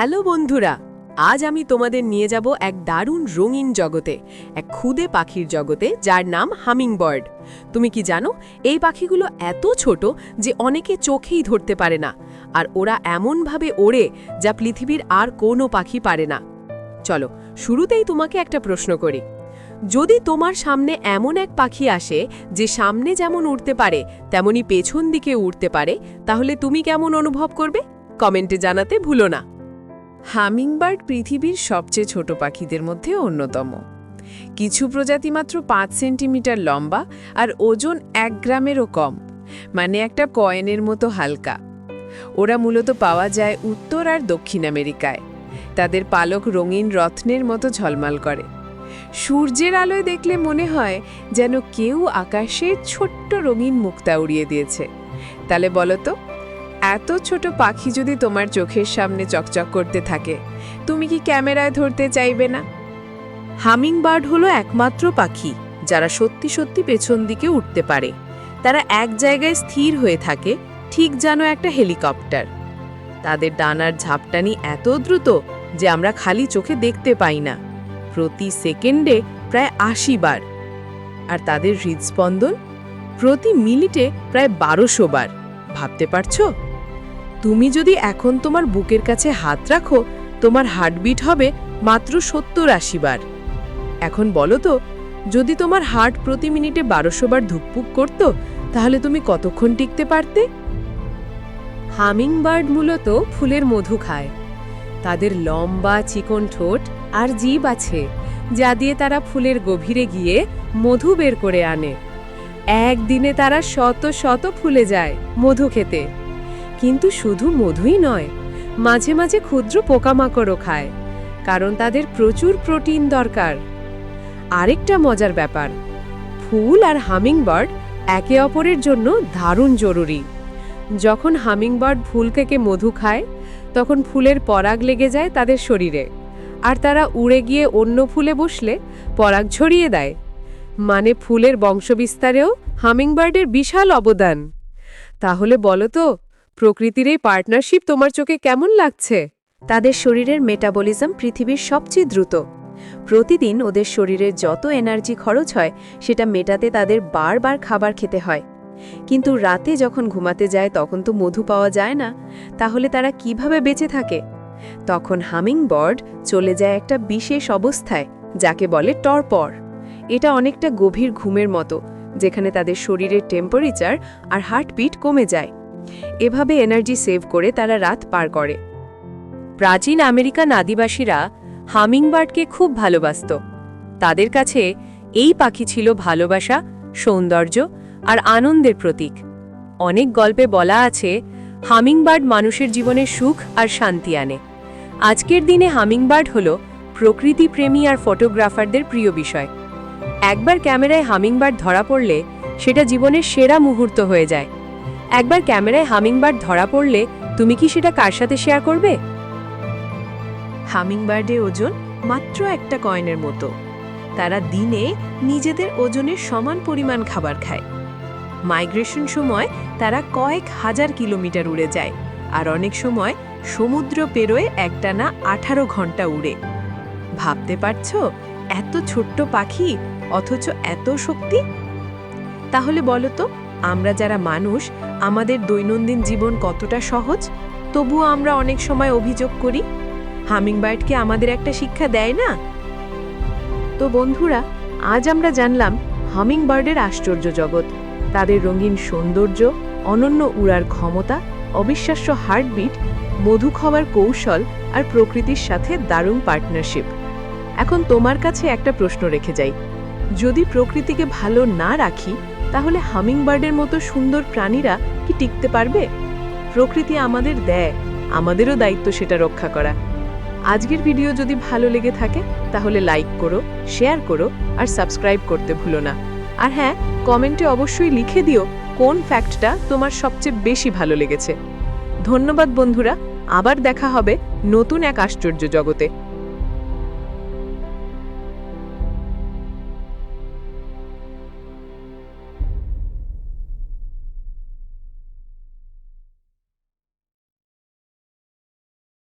Hello বন্ধুরা, আজ আমি তোমাদের নিয়ে যাব এক দারুণ রঙিন জগতে, এক খুদে পাখির জগতে যার নাম হামিংবার্ড। তুমি কি জানো, এই পাখিগুলো এত ছোট যে অনেকে চোখেই ধরতে পারে না, আর ওরা এমনভাবে ওড়ে যা পৃথিবীর আর কোনো পাখি পারে না। চলো, শুরুতেই তোমাকে একটা প্রশ্ন করি। যদি তোমার সামনে এমন এক পাখি আসে যে সামনে যেমন উড়তে পারে, তেমনি পেছন দিকে উড়তে পারে, তাহলে তুমি কেমন অনুভব করবে? কমেন্টে জানাতে ভুলো না। হামিংবার্ড পৃথিবীর সবচেয়ে ছোট পাখিদের মধ্যে অন্যতম। কিছু প্রজাতি মাত্র পাঁচ সেন্টিমিটার লম্বা আর ওজন এক গ্রামেরও কম মানে একটা কয়েনের মতো হালকা। ওরা মূলত পাওয়া যায় উত্তর আর দক্ষিণ আমেরিকায়। তাদের পালক রঙিন রত্নের মতো ঝলমাল করে। সূর্যের আলোয় দেখলে মনে হয় যেন কেউ আকাশে ছোট্ট রঙিন মুক্তা উড়িয়ে দিয়েছে। তাহলে বলো তো এত ছোট পাখি যদি তোমার চোখের সামনে চকচক করতে থাকে, তুমি কি ক্যামেরায় ধরতে চাইবে না? হামিংবার্ড হলো একমাত্র পাখি যারা সত্যি সত্যি পেছন দিকে উঠতে পারে। তারা এক জায়গায় স্থির হয়ে থাকে, ঠিক যেন একটা হেলিকপ্টার। তাদের ডানার ঝাপটানি এত দ্রুত যে আমরা খালি চোখে দেখতে পাই না। প্রতি সেকেন্ডে প্রায় আশি বার। আর তাদের হৃদস্পন্দন প্রতি মিনিটে প্রায় বারোশো বার। ভাবতে পারছ? তুমি যদি এখন তোমার বুকের কাছে হাত রাখো, তোমার হার্টবিট হবে মাত্র সত্তর আশি বার। এখন বলো তো, যদি তোমার হার্ট প্রতি মিনিটে বারোশো বার ধুকপুক করত, তাহলে তুমি কতক্ষণ টিকতে পারতে? হামিংবার্ড মূলত ফুলের মধু খায়। তাদের লম্বা, চিকন ঠোঁট আর জীব আছে, যা দিয়ে তারা ফুলের গভীরে গিয়ে মধু বের করে আনে। একদিনে তারা শত শত ফুলে যায় মধু খেতে। কিন্তু শুধু মধুই নয়, মাঝে মাঝে ক্ষুদ্র পোকামাকড়ও খায়, কারণ তাদের প্রচুর প্রোটিন দরকার। আরেকটা মজার ব্যাপার, ফুল আর হামিংবার্ড একে অপরের জন্য দারুণ জরুরি। যখন হামিংবার্ড ফুল থেকে মধু খায়, তখন ফুলের পরাগ লেগে যায় তাদের শরীরে, আর তারা উড়ে গিয়ে অন্য ফুলে বসলে পরাগ ছড়িয়ে দেয়। মানে ফুলের বংশবিস্তারেও হামিংবার্ডের বিশাল অবদান। তাহলে বলো তো প্রকৃতির এই পার্টনারশিপ তোমার চোখে কেমন লাগছে? তাদের শরীরের মেটাবলিজম পৃথিবীর সবচেয়ে দ্রুত। প্রতিদিন ওদের শরীরে যত এনার্জি খরচ হয়, সেটা মেটাতে তাদের বারবার খাবার খেতে হয়। কিন্তু রাতে যখন ঘুমাতে যায়, তখন তো মধু পাওয়া যায় না। তাহলে তারা কীভাবে বেঁচে থাকে? তখন হামিং বার্ড চলে যায় একটা বিশেষ অবস্থায়, যাকে বলে টরপর এটা অনেকটা গভীর ঘুমের মতো, যেখানে তাদের শরীরের টেম্পারেচার আর হার্টবিট কমে যায়। এভাবে এনার্জি সেভ করে তারা রাত পার করে। প্রাচীন আমেরিকান আদিবাসীরা হামিংবার্ডকে খুব ভালোবাসত। তাদের কাছে এই পাখি ছিল ভালোবাসা, সৌন্দর্য আর আনন্দের প্রতীক। অনেক গল্পে বলা আছে, হামিংবার্ড মানুষের জীবনে সুখ আর শান্তি আনে। আজকের দিনে হামিংবার্ড হল প্রকৃতিপ্রেমী আর ফটোগ্রাফারদের প্রিয় বিষয়। একবার ক্যামেরায় হামিংবার্ড ধরা পড়লে সেটা জীবনের সেরা মুহূর্ত হয়ে যায়। একবার ক্যামেরায় হামিংবার্ড ধরা পড়লে তুমি কি সেটা কার সাথে শেয়ার করবে? হামিংবার্ডের ওজন মাত্র একটা কয়েনের মতো। তারা দিনে নিজেদের ওজনের সমান পরিমাণ খাবার খায়। মাইগ্রেশন সময় তারা কয়েক হাজার কিলোমিটার উড়ে যায়, আর অনেক সময় সমুদ্র পেরোয় একটানা আঠারো ঘণ্টা উড়ে। ভাবতে পারছ? এত ছোট্ট পাখি, অথচ এত শক্তি? তাহলে বলো তো আমরা যারা মানুষ, আমাদের দৈনন্দিন জীবন কতটা সহজ, তবুও আমরা অনেক সময় অভিযোগ করি। হামিংবার্ডকে আমাদের একটা শিক্ষা দেয় না? তো বন্ধুরা, আজ আমরা জানলাম হামিংবার্ডের আশ্চর্য জগৎ, তাদের রঙিন সৌন্দর্য, অনন্য উড়ার ক্ষমতা, অবিশ্বাস্য হার্টবিট মধু খাওয়ার কৌশল আর প্রকৃতির সাথে দারুণ পার্টনারশিপ। এখন তোমার কাছে একটা প্রশ্ন রেখে যাই। যদি প্রকৃতিকে ভালো না রাখি তাহলে হামিংবার্ডের মতো সুন্দর প্রাণীরা কি টিকতে পারবে? প্রকৃতি আমাদের দেয়, আমাদেরও দায়িত্ব সেটা রক্ষা করা। আজকের ভিডিও যদি ভালো লেগে থাকে, তাহলে লাইক করো, শেয়ার করো আর সাবস্ক্রাইব করতে ভুলো না। আর হ্যাঁ কমেন্টে অবশ্যই লিখে দিও কোন ফ্যাক্টটা তোমার সবচেয়ে বেশি ভালো লেগেছে। ধন্যবাদ বন্ধুরা, আবার দেখা হবে নতুন এক আশ্চর্য জগতে।